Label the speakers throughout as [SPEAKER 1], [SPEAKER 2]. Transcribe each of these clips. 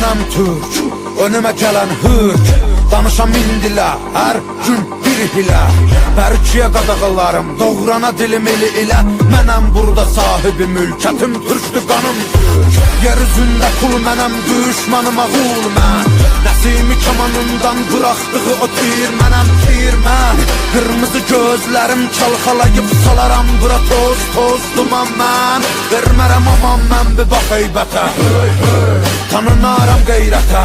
[SPEAKER 1] mənəm türk Önümə gələn hırk. Danışam min dilə Hər gün bir hilə Bərkiyə qadağalarım Doğrana dilim eli ilə Mənəm burada sahibi mülkətim Türkdür qanım türk. Yer üzündə kul mənəm Düşmanıma qul mən Nəsimi kamanından bıraxdığı o tir Mənəm tir mən Qırmızı gözlərim çalxalayıb salaram Bura toz toz duman mən Vermərəm aman mən bir bax heybətə Tanınaram qeyrətə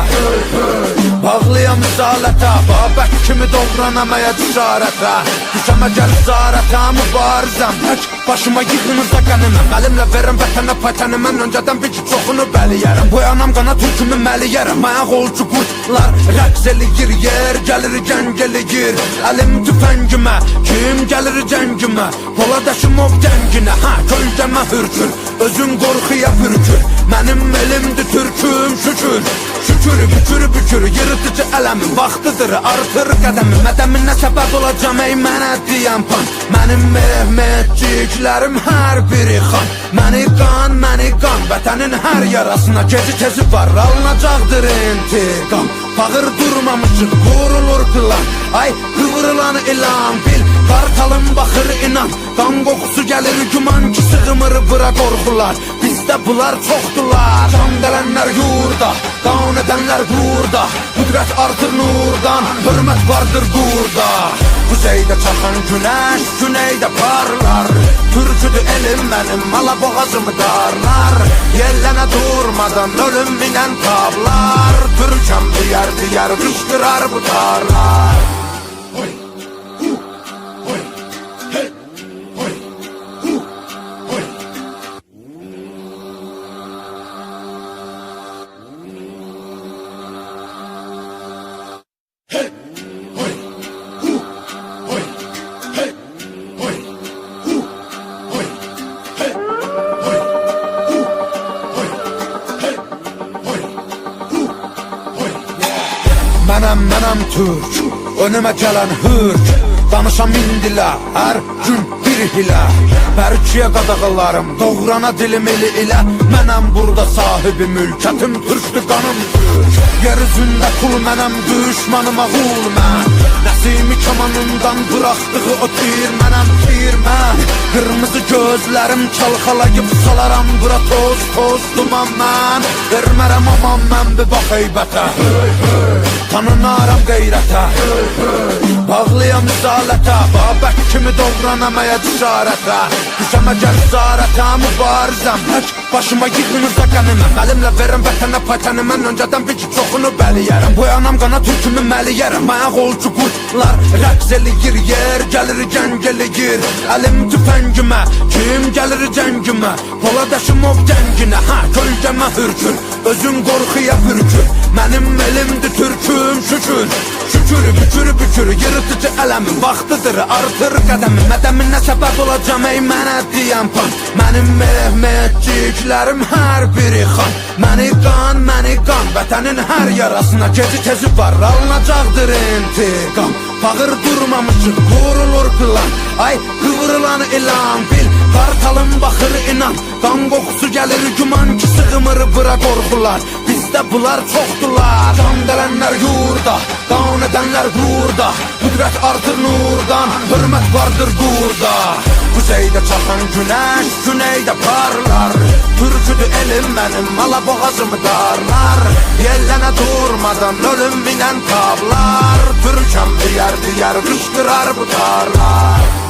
[SPEAKER 1] Bağlıyam risalətə Babək kimi doğranamaya cüsarətə Düşəmə gəl zarətə mübarizəm Tək başıma yığınıza qəniməm Əlimlə verim vətənə pətəni Mən öncədən bir ki çoxunu bəliyərəm Boyanam qana türkümü məliyərəm Ayaq olcu qurtlar rəqs eləyir Yer gəlir gəng eləyir Əlim tüfəngimə Kim gəlir cəngimə Poladaşım ov gənginə Hə kölgəmə hürkür Özün qorxuya pürkür Mənim elimdir türküm şükür. Şükür bükür bükür yırtıcı ələmin Vaxtıdır artır qədəmi. Mədəminə səbəb olacam ey mənə deyən pan. Mənim mehmetciklərim hər biri xan. Məni qan, məni qan. Vətənin hər yarasına gezi tezi var. Alınacaqdır intiqam. Bağır durmamışıq qurulur plan. Ay qıvrılan ilan bil Qartalım baxır inan Qan qoxusu gəlir güman ki sığmır bura qorxular Bizdə bunlar çoxdular Can gələnlər yurda Qan edənlər burada. Qüdrət artır nurdan Hörmət vardır burada. Kuzeydə çaxan günəş Güneydə parlar. Türküdür elim mənim Mala boğazımı darlar. Yellənə durmadan Ölüm minən tablar Türkəm diyər diyər Qışqırar bu tarlar Mənəm, mənəm türk. Önümə gələn hırk. Danışam min dilə Hər gün bir hilə Bərkiyə qadağalarım Doğrana dilim eli ilə Mənəm burada sahibi mülkətim Türkdür qanım. Türk Yer üzündə kul mənəm Düşmanıma qul mən. Nəsimi kamanından bıraxdığı o tir Mənəm tir mən. Qırmızı gözlərim çalxalayıb salaram Bura toz toz duman mən. Vermərəm aman mən bir bax heybətə Tanınaram qeyrətə Bağlıyam risalətə Babək kimi doğranamaya cüsarətə Düşəmə gəl zarətə mübarizəm Tək başıma yığınıza qəniməm Əlimlə verim vətənə paytəni Mən öncədən bir ki çoxunu bəliyərəm Boyanam qana türkümü məliyərəm Ayaq olcu qurtlar rəqs eləyir Yer. Gəlir gəng eləyir Əlim tüfəngimə Kim gəlir cəngimə Poladaşım ov gənginə Hə kölgəmə hürkür Özün qorxuya pürkür Mənim elimdir türküm şükür. Şükür bükür bükür yırtıcı ələmin Vaxtıdır artır qədəmi Mədəminə səbəb olacam ey mənə deyən pan. Mənim mehmetciklərim hər biri xan Məni qan, məni qan Vətənin hər yarasına gezi tezi var. Alınacaqdır intiqam Bağır durmamışıq qurulur plan. Ay qıvrılan ilan bil Qartalım baxır inan. Qan qoxusu gəlir güman ki sığmır bura qorxular. Bizdə bunlar çoxdular. Can gələnlər yurda Qan edənlər burada Qüdrət artır nurdan Hörmət vardır burada Kuzeydə çaxan günəş Güneydə parlar. Türküdür elim mənim Mala boğazımı darlar. Yellənə durmadan Ölüm minən tablar Türkəm diyər diyər Qışqırar bu tarlar